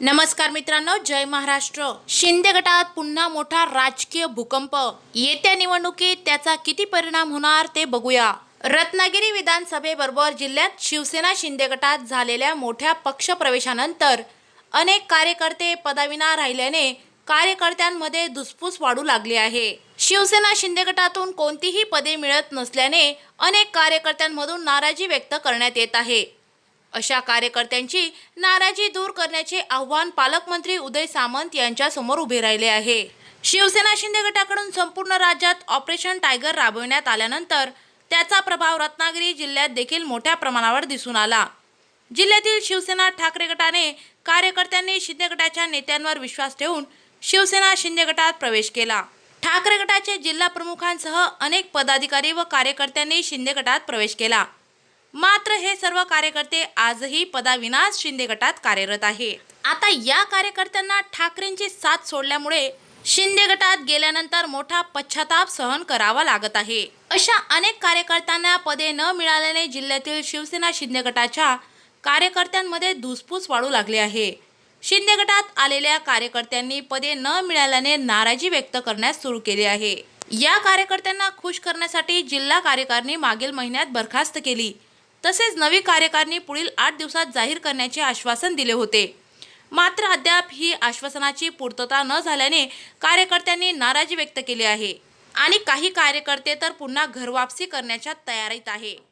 नमस्कार मित्रांनो जय महाराष्ट्र. शिंदे गटात पुन्हा मोठा राजकीय भूकंप. येत्या निवडणुकीत त्याचा किती परिणाम होणार ते बघूया. रत्नागिरी विधानसभेबरोबर जिल्ह्यात शिवसेना शिंदे गटात झालेल्या मोठ्या पक्षप्रवेशानंतर अनेक कार्यकर्ते पदाविना राहिल्याने कार्यकर्त्यांमध्ये धुसफूस वाढू लागली आहे. शिवसेना शिंदे गटातून कोणतीही पदे मिळत नसल्याने अनेक कार्यकर्त्यांमधून नाराजी व्यक्त करण्यात येत आहे. अशा कार्यकर्त्यांची नाराजी दूर करण्याचे आव्हान पालकमंत्री उदय सामंत यांच्या समोर उभे राहिले आहे. शिवसेना शिंदे गटाकडून संपूर्ण राज्यात ऑपरेशन टायगर राबविण्यात आल्यानंतर त्याचा प्रभाव रत्नागिरी जिल्ह्यात देखील मोठ्या प्रमाणावर दिसून आला. जिल्ह्यातील शिवसेना ठाकरे गटाने कार्यकर्त्यांनी शिंदे गटाच्या नेत्यांवर विश्वास ठेवून शिवसेना शिंदे गटात प्रवेश केला. ठाकरे गटाचे जिल्हा प्रमुखांसह अनेक पदाधिकारी व कार्यकर्त्यांनी शिंदे गटात प्रवेश केला. मात्र हे सर्व कार्यकर्ते आजही पदाविनाच शिंदे गटात कार्यरत आहेत. आता या कार्यकर्त्यांना ठाकरेंची साथ सोडल्यामुळे शिंदे गटात गेल्यानंतर मोठा पश्चाताप सहन करावा लागत आहे. अशा अनेक कार्यकर्त्यांना पदे न मिळाल्याने जिल्ह्यातील शिवसेना शिंदे गटाच्या कार्यकर्त्यांमध्ये धुसफूस वाढू लागली आहे. शिंदे गटात आलेल्या कार्यकर्त्यांनी पदे न मिळाल्याने नाराजी व्यक्त करण्यास सुरू केली आहे. या कार्यकर्त्यांना खुश करण्यासाठी जिल्हा कार्यकारिणी मागील महिन्यात बरखास्त केली. तसेच नवी कार्यकारिणी पुढील आठ दिवसात जाहीर करण्याचे आश्वासन दिले होते. मात्र अद्याप ही आश्वासनाची पूर्तता न झाल्याने कार्यकर्त्यांनी नाराजी व्यक्त केली आहे. आणि काही कार्यकर्ते तर पुन्हा घरवापसी करण्याच्या तयारीत आहे.